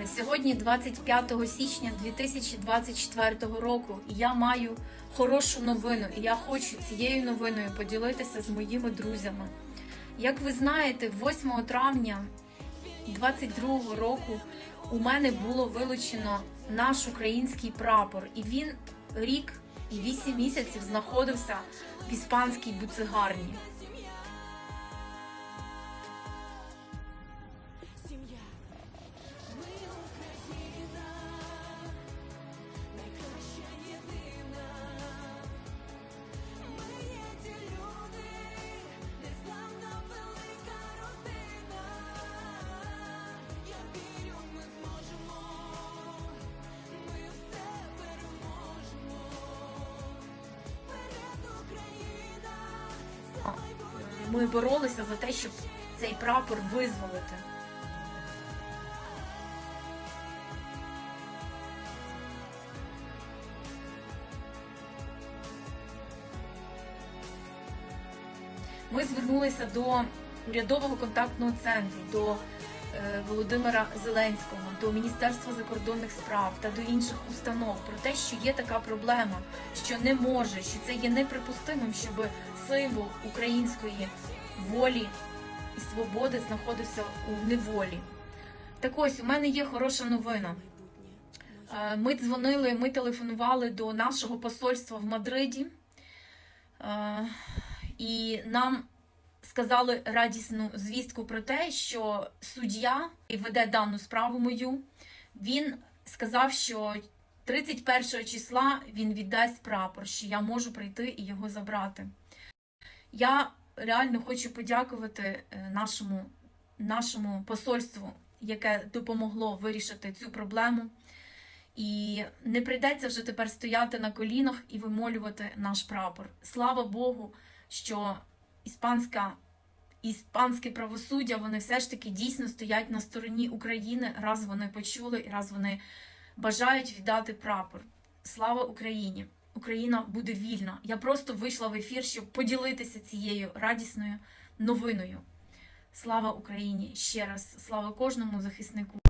Е, Сьогодні 25 січня 2024 року, і я маю хорошу новину, і я хочу цією новиною поділитися з моїми друзями. Як ви знаєте, 8 травня 22 року у мене було вилучено наш український прапор, і він рік і 8 місяців знаходився в іспанській буцегарні. Ми боролися за те, щоб цей прапор визволити. Ми звернулися до урядового контактного центру, до Володимира Зеленського, до Міністерства закордонних справ та до інших установ про те, що є така проблема, що не може, що це є неприпустимим, щоб символ української волі і свободи знаходився у неволі. Так ось у мене є хороша новина. Е, Ми дзвонили, ми телефонували до нашого посольства в Мадриді, Е, і нам сказали радісну звістку про те, що суддя і веде дану справу мою. Він сказав, що 31 числа він віддасть прапор, що я можу прийти і його забрати. Я реально хочу подякувати е, нашому, нашому посольству, яке допомогло вирішити цю проблему. І не прийдеться вже тепер стояти на колінах і вимолювати наш прапор. Слава Богу, що іспанська, іспанське правосуддя вони все ж таки дійсно стоять на стороні України, раз вони почули і раз вони бажають віддати прапор. Слава Україні! Україна буде вільна. Я просто вийшла в ефір, щоб поділитися цією радісною новиною. Слава Україні! Ще раз, слава кожному захиснику.